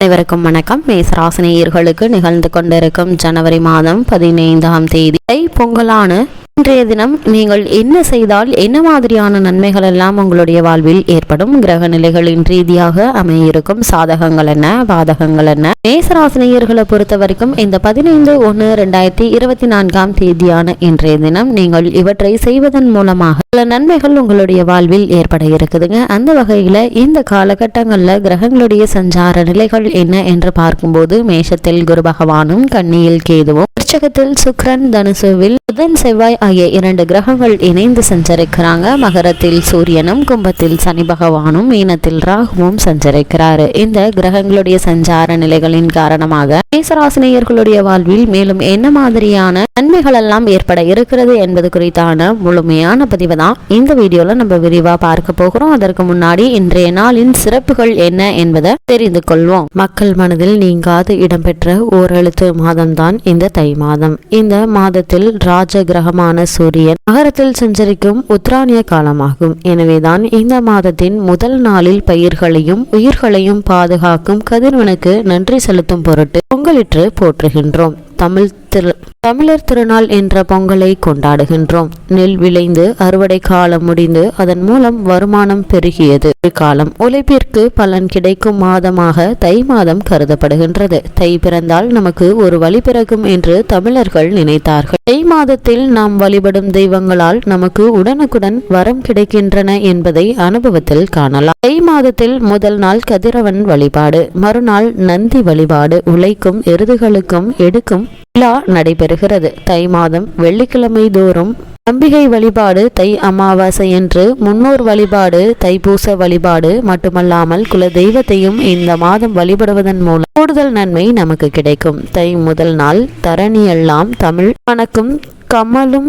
அனைவருக்கும் வணக்கம். மேசராசினியர்களுக்கு நிகழ்ந்து கொண்டிருக்கும் ஜனவரி மாதம் பதினைந்தாம் தேதி. பொங்கலான இன்றைய தினம் நீங்கள் என்ன செய்தால் என்ன மாதிரியான நன்மைகள் எல்லாம் உங்களுடைய வாழ்வில் ஏற்படும்? கிரக நிலைகளின் ரீதியாக அமையிருக்கும் சாதகங்கள் என்ன? பாதகங்கள் என்ன? மேசராசினியர்களை பொறுத்த வரைக்கும் இந்த பதினைந்து ஒன்று ரெண்டாயிரத்தி இருபத்தி நான்காம் தேதியான இன்றைய தினம் நீங்கள் இவற்றை செய்வதன் மூலமாக பல நன்மைகள் உங்களுடைய வாழ்வில் ஏற்பட இருக்குதுங்க. அந்த வகையில் இந்த காலகட்டங்களில் கிரகங்களுடைய சஞ்சார நிலைகள் என்ன என்று பார்க்கும்போது மேஷத்தில் குரு பகவானும் கன்னியில் கேதுவும் உச்சகத்தில் சுக்ரன் தனுசுவில் புதன் செவ்வாய் ஆகிய இரண்டு கிரகங்கள் இணைந்து சஞ்சரிக்கிறாங்க. மகரத்தில் சூரியனும் கும்பத்தில் சனி பகவானும் மீனத்தில் ராகுவும் சஞ்சரிக்கிறாரு. இந்த கிரகங்களுடைய சஞ்சார நிலைகளின் காரணமாக மேசராசினியர்களுடைய வாழ்வில் மேலும் என்ன மாதிரியான நன்மைகள் எல்லாம் ஏற்பட இருக்கிறது என்பது குறித்தான முழுமையான பதிவு தான். இந்த வீடியோல நம்ம விரிவா பார்க்க போகிறோம். அதற்கு முன்னாடி இன்றைய நாளின் சிறப்புகள் என்ன என்பதை தெரிந்து கொள்வோம். மக்கள் மனதில் நீங்காது இடம்பெற்ற ஓரெழுத்து மாதம்தான் இந்த தை மாதம். இந்த மாதத்தில் ராஜ கிரகமான சூரியன் நகரத்தில் சஞ்சரிக்கும் உத்ராணிய காலமாகும். எனவேதான் இந்த மாதத்தின் முதல் நாளில் பயிர்களையும் உயிர்களையும் பாதுகாக்கும் கதிர்வனுக்கு நன்றி செலுத்தும் பொருட்டு பொங்கலிற்று போற்றுகின்றோம். தமிழ் திரு தமிழர் திருநாள் என்ற பொங்கலை கொண்டாடுகின்றோம். நெல் விளைந்து அறுவடை காலம் முடிந்து அதன் மூலம் வருமானம் பெருகியது. காலம் உழைப்பிற்கு பலன் கிடைக்கும் மாதமாக தை மாதம் கருதப்படுகின்றது. தை பிறந்தால் நமக்கு ஒரு வழி பிறக்கும் என்று தமிழர்கள் நினைத்தார்கள். தை மாதத்தில் நாம் வழிபடும் தெய்வங்களால் நமக்கு உடனுக்குடன் வரம் கிடைக்கின்றன என்பதை அனுபவத்தில் காணலாம். தை மாதத்தில் முதல் நாள் கதிரவன் வழிபாடு மறுநாள் நந்தி வழிபாடு உழைக்கும் எருதுகளுக்கும் எடுக்கும் விழா நடைபெறுகிறது. தை மாதம் வெள்ளிக்கிழமை தோறும் அம்பிகை வழிபாடு தை அமாவாசை என்று முன்னோர் வழிபாடு தைப்பூச வழிபாடு மட்டுமல்லாமல் குல தெய்வத்தையும் இந்த மாதம் வழிபடுவதன் மூலம் கூடுதல் நன்மை நமக்கு கிடைக்கும். தை முதல் நாள் தரணியெல்லாம் தமிழ் வணக்கம். கமலும்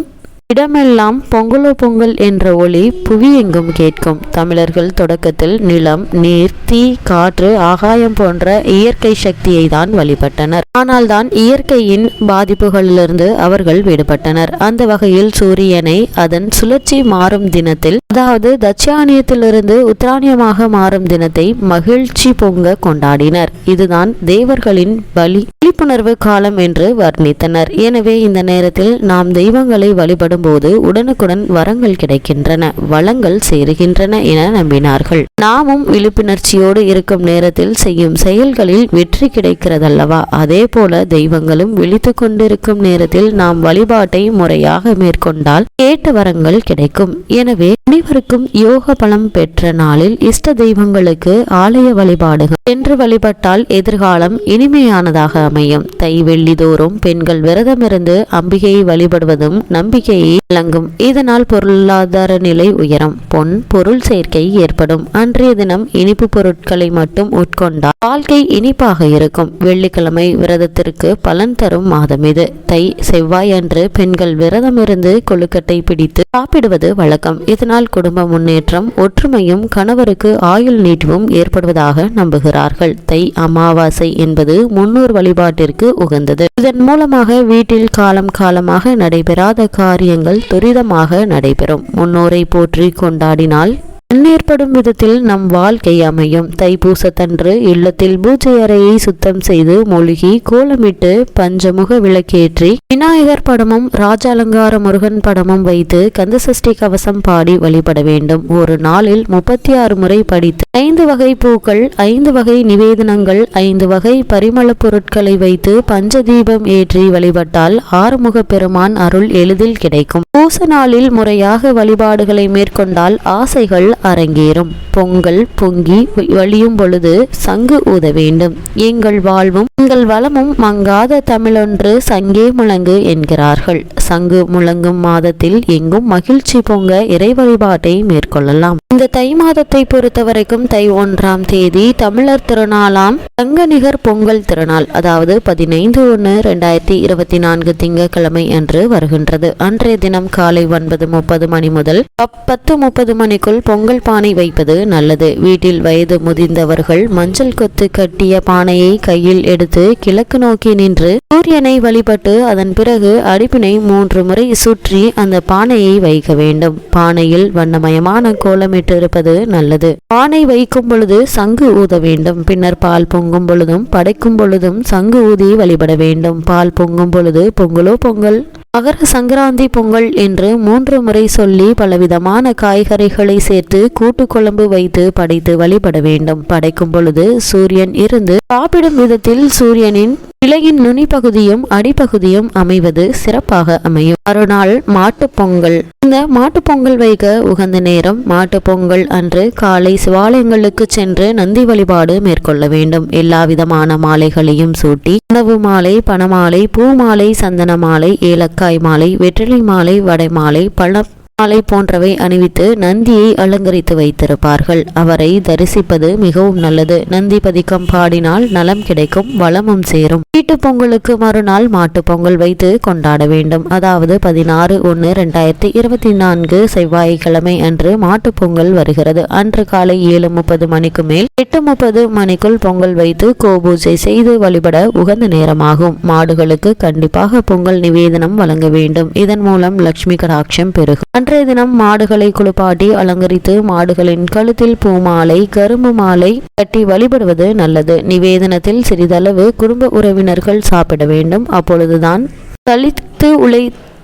இடமெல்லாம் பொங்கலோ பொங்கல் என்ற ஒளி புவியெங்கும் கேட்கும். தமிழர்கள் தொடக்கத்தில் நிலம் நீர் தீ காற்று ஆகாயம் போன்ற இயற்கை சக்தியை தான் வழிபட்டனர். ஆனால் தான் இயற்கையின் பாதிப்புகளிலிருந்து அவர்கள் விடுபட்டனர். அந்த வகையில் சூரியனை அதன் சுழற்சி மாறும் தினத்தில் அதாவது தட்சியானியத்திலிருந்து உத்ராணியமாக மாறும் தினத்தை மகிழ்ச்சி பொங்க கொண்டாடினர். இதுதான் தேவர்களின் பலி. விழிப்புணர்வு காலம் என்று வர்ணித்தனர். எனவே இந்த நேரத்தில் நாம் தெய்வங்களை வழிபடும் போது உடனுக்குடன் வரங்கள் கிடைக்கின்றன வளங்கள் சேருகின்றன என நம்பினார்கள். நாமும் விழிப்புணர்ச்சியோடு இருக்கும் நேரத்தில் செய்யும் செயல்களில் வெற்றி கிடைக்கிறதல்லவா? அதே போல தெய்வங்களும் விழித்து கொண்டிருக்கும் நேரத்தில் நாம் வழிபாட்டை முறையாக மேற்கொண்டால் கேட்ட வரங்கள் கிடைக்கும். எனவே அனைவருக்கும் யோக பலம் பெற்ற நாளில் இஷ்ட தெய்வங்களுக்கு ஆலய வழிபாடுகள். என்று வழிபட்டால் எதிர்காலம் இனிமையானதாக அமையும் தை வெள்ளி தோறும் பெண்கள் விரதமிருந்து அம்பிகையை வழிபடுவதும் நம்பிக்கையை விளங்கும் இதனால் பொருளாதார நிலை உயரும். பொன் பொருள் சேர்க்கை ஏற்படும். அன்றைய தினம் இனிப்பு பொருட்களை மட்டும் உட்கொண்டால் வாழ்க்கை இனிப்பாக இருக்கும். வெள்ளிக்கிழமை விரதத்திற்கு பலன் தரும் மாதம் இது. தை செவ்வாய் அன்று பெண்கள் விரதமிருந்து கொழுக்கட்டை பிடித்து சாப்பிடுவது வழக்கம். இதனால் குடும்ப முன்னேற்றம் ஒற்றுமையும் கணவருக்கு ஆயுள் நீட்டிவும் ஏற்படுவதாக நம்புகிறார்கள். தை அமாவாசை என்பது முன்னோர் வழிபாட்டிற்கு உகந்தது. இதன் மூலமாக வீட்டில் காலம் காலமாக நடைபெறாத காரியங்கள் துரிதமாக நடைபெறும். முன்னோரை போற்றி கொண்டாடினால் முன்னேற்படும் விதத்தில் நம் வாழ்க்கை அமையும். தைப்பூசத்தன்று இல்லத்தில் பூஜை அறையை சுத்தம் செய்து மூழ்கி கோலமிட்டு பஞ்சமுக விளக்கேற்றி விநாயகர் படமும் ராஜாலங்கார முருகன் படமும் வைத்து கந்தசஷ்டி கவசம் பாடி வழிபட வேண்டும். ஒரு நாளில் முப்பத்தி ஆறு முறை படித்து ஐந்து வகை பூக்கள் ஐந்து வகை நிவேதனங்கள் ஐந்து வகை பரிமள பொருட்களை வைத்து பஞ்சதீபம் ஏற்றி வழிபட்டால் ஆறுமுக பெருமான் அருள் எளிதில் கிடைக்கும். பூச நாளில் முறையாக வழிபாடுகளை மேற்கொண்டால் ஆசைகள் அரங்கேறும். பொங்கல் பொங்கி வழியும் பொழுது சங்கு ஊத வேண்டும். எங்கள் வாழ்வும் எங்கள் வளமும் மங்காத தமிழொன்று சங்கே முழங்கு என்கிறார்கள். சங்கு முழங்கும் மாதத்தில் எங்கும் மகிழ்ச்சி பொங்க இறை வழிபாட்டை மேற்கொள்ளலாம். இந்த தை மாதத்தை பொறுத்தவரைக்கும் தை ஒன்றாம் தேதி தமிழர் திருநாளாம் தங்க நிகர் பொங்கல் திருநாள் அதாவது பதினைந்து ஒன்று ரெண்டாயிரத்தி இருபத்தி நான்கு திங்கட்கிழமை அன்று வருகின்றது. அன்றைய தினம் காலை ஒன்பது முப்பது மணி முதல் பத்து முப்பது மணிக்குள் பொங்கல் பொங்கல் பானை வைப்பது நல்லது. வீட்டில் வயது முதிர்ந்தவர்கள் மஞ்சள் கொத்து கட்டிய பானையை கையில் எடுத்து கிழக்கு நோக்கி நின்று சூரியனை வழிபட்டு அதன் பிறகு அடுப்பினை மூன்று முறை சுற்றி அந்த பானையை வைக்க வேண்டும். பானையில் வண்ணமயமான கோலமிட்டிருப்பது நல்லது. பானை வைக்கும் பொழுது சங்கு ஊத வேண்டும். பின்னர் பால் பொங்கும் பொழுதும் படைக்கும் பொழுதும் சங்கு ஊதி வழிபட வேண்டும். பால் பொங்கும் பொழுது பொங்கலோ பொங்கல் மகர சங்கராந்தி பொங்கல் என்று மூன்று முறை சொல்லி பலவிதமான காய்கறிகளை சேர்த்து கூட்டு குழம்பு வைத்து படைத்து வழிபட வேண்டும். படைக்கும் பொழுது சூரியன் இருந்து சாப்பிடும் விதத்தில் சூரியனின் இலையின் நுனி பகுதியும் அடிப்பகுதியும் அமைவது சிறப்பாக அமையும். மறுநாள் மாட்டுப்பொங்கல் இந்த மாட்டுப் பொங்கல் வைக்க உகந்த நேரம் மாட்டுப்பொங்கல் அன்று காலை சிவாலயங்களுக்கு சென்று நந்தி வழிபாடு மேற்கொள்ள வேண்டும். எல்லா விதமான மாலைகளையும் சூட்டி உணவு மாலை பணமாலை பூ மாலை சந்தன மாலை ஏலக்காய் மாலை வெற்றிலை மாலை வடை மாலை பழ மாலை போன்றவை அணிவித்து நந்தியை அலங்கரித்து வைத்திருப்பார்கள். அவரை தரிசிப்பது மிகவும் நல்லது. நந்தி பதிக்கம் பாடினால் நலம் கிடைக்கும் வளமும் சேரும். வீட்டுப் பொங்கலுக்கு மறுநாள் மாட்டுப் பொங்கல் வைத்து கொண்டாட வேண்டும். அதாவது பதினாறு ஒன்று ரெண்டாயிரத்தி இருபத்தி நான்கு செவ்வாய்க்கிழமை அன்று மாட்டுப் பொங்கல் வருகிறது. அன்று காலை ஏழு முப்பது மணிக்கு மேல் எட்டு முப்பது மணிக்குள் பொங்கல் வைத்து கோபூஜை செய்து வழிபட உகந்த நேரமாகும். மாடுகளுக்கு கண்டிப்பாக பொங்கல் நிவேதனம் வழங்க வேண்டும். இதன் மூலம் லட்சுமி கடாட்சம் பெருகும். அன்றைய தினம் மாடுகளை குளிப்பாட்டி அலங்கரித்து மாடுகளின் கழுத்தில் பூமாலை கரும்பு மாலை கட்டி வழிபடுவது நல்லது. நிவேதனத்தில் சிறிதளவு குடும்ப உறவினர்கள் சாப்பிட வேண்டும். அப்பொழுதுதான் தளித்து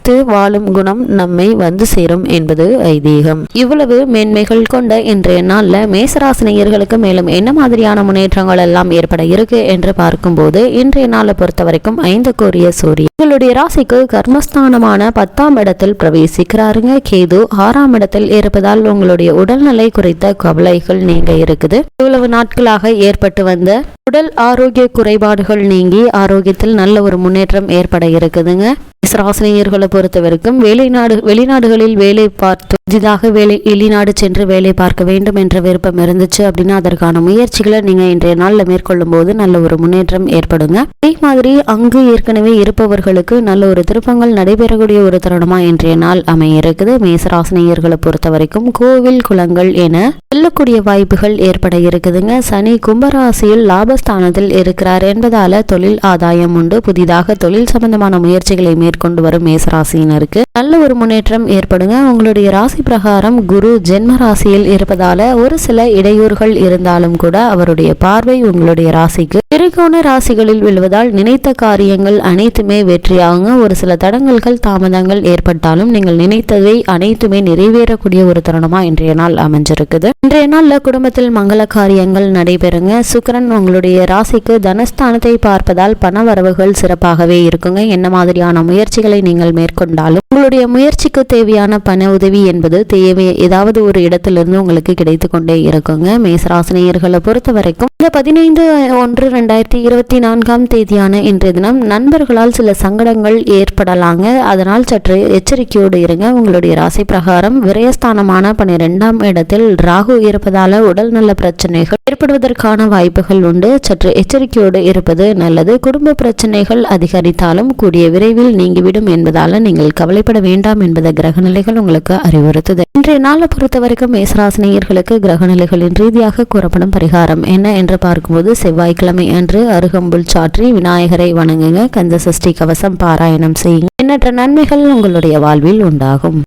பார்த்து வாழும் குணம் நம்மை வந்து சேரும் என்பது ஐதீகம். இவ்வளவு மேன்மைகள் கொண்ட இன்றைய நாளில் மேசராசினியர்களுக்கு மேலும் என்ன மாதிரியான முன்னேற்றங்கள் எல்லாம் ஏற்பட இருக்கு என்று பார்க்கும்போது இன்றைய நாளை பொறுத்த வரைக்கும் ஐந்து கோரிய சூரியன். உங்களுடைய ராசிக்கு கர்மஸ்தானமான பத்தாம் இடத்தில் பிரவேசிக்கிறாருங்க. கேது ஆறாம் இடத்தில் இருப்பதால் உங்களுடைய உடல்நிலை குறித்த கவலைகள் நீங்க இருக்குது. இவ்வளவு நாட்களாக ஏற்பட்டு வந்த உடல் ஆரோக்கிய குறைபாடுகள் நீங்கி ஆரோக்கியத்தில் நல்ல ஒரு முன்னேற்றம் ஏற்பட இருக்குதுங்க. ராசினியர்களை பொறுத்த வரைக்கும் வெளிநாடு வெளிநாடுகளில் வேலை பார்த்து புதிதாக வேலை வெளிநாடு சென்று வேலை பார்க்க வேண்டும் என்ற விருப்பம் இருந்துச்சு அப்படின்னா அதற்கான முயற்சிகளை நீங்கள் இன்றைய நாளில் மேற்கொள்ளும் போது நல்ல ஒரு முன்னேற்றம் ஏற்படுங்க. அதே மாதிரி அங்கு ஏற்கனவே இருப்பவர்களுக்கு நல்ல ஒரு திருப்பங்கள் நடைபெறக்கூடிய ஒரு தருணமா இன்றைய நாள் அமைய இருக்குது மேசராசினியர்களை பொறுத்த வரைக்கும் கோவில் குளங்கள் என செல்லக்கூடிய வாய்ப்புகள் ஏற்பட இருக்குதுங்க. சனி கும்பராசியில் லாபஸ்தானத்தில் இருக்கிறார் என்பதால தொழில் ஆதாயம் உண்டு. புதிதாக தொழில் சம்பந்தமான முயற்சிகளை மேற்கொண்டு வரும் மேசராசியினருக்கு. நல்ல ஒரு முன்னேற்றம் ஏற்படுங்க. உங்களுடைய ராசி பிரகாரம் குரு ஜென்ம ராசியில் இருப்பதால ஒரு சில இடையூறுகள் இருந்தாலும் கூட அவருடைய பார்வை உங்களுடைய ராசிக்கு திரிகோண ராசிகளில் விழுவதால் நினைத்த காரியங்கள் அனைத்துமே வெற்றியாகுங்க. ஒரு சில தடங்கல்கள் தாமதங்கள் ஏற்பட்டாலும் நீங்கள் நினைத்ததை அனைத்துமே நிறைவேறக்கூடிய ஒரு தருணமா இன்றைய நாள் அமைஞ்சிருக்குது. இன்றைய நாள்ல குடும்பத்தில் மங்கள காரியங்கள் நடைபெறுங்க. சுக்கரன் உங்களுடைய ராசிக்கு தனஸ்தானத்தை பார்ப்பதால் பண வரவுகள் சிறப்பாகவே இருக்குங்க. என்ன மாதிரியான முயற்சி முயற்சிகளை நீங்கள் மேற்கொண்டாலும் உங்களுடைய முயற்சிக்கு தேவையான பண உதவி என்பது தேவை ஏதாவது ஒரு இடத்திலிருந்து உங்களுக்கு கிடைத்து கொண்டே இருக்குங்க. மேசராசினியர்களை பொறுத்த வரைக்கும் இந்த பதினைந்து ஒன்று ரெண்டாயிரத்தி இருபத்தி நான்காம் தேதியான இன்றைய தினம் நண்பர்களால் சில சங்கடங்கள் ஏற்படலாங்க. அதனால் சற்று எச்சரிக்கையோடு இருங்க. உங்களுடைய ராசி பிரகாரம் விரயஸ்தானமான பன்னிரெண்டாம் இடத்தில் ராகு இருப்பதால உடல் நல பிரச்சனைகள் ஏற்படுவதற்கான வாய்ப்புகள் உண்டு. சற்று எச்சரிக்கையோடு இருப்பது நல்லது. குடும்ப பிரச்சனைகள் அதிகரித்தாலும் கூடிய விரைவில் நீங்கள் நீங்கிவிடும் என்பதால நீங்கள் கவலைப்பட வேண்டாம் என்பதை கிரகநிலைகள் உங்களுக்கு அறிவுறுத்துது. இன்றைய நாளை பொறுத்த வரைக்கும் மேசராசினியர்களுக்கு கிரகநிலைகளின் ரீதியாக கூறப்படும் பரிகாரம் என்ன என்று பார்க்கும்போது செவ்வாய்க்கிழமை அன்று அருகம்புல் சாற்றி விநாயகரை வணங்குங்க. கந்த சஷ்டி கவசம் பாராயணம் செய்யுங்க. எண்ணற்ற நன்மைகள் உங்களுடைய வாழ்வில் உண்டாகும்.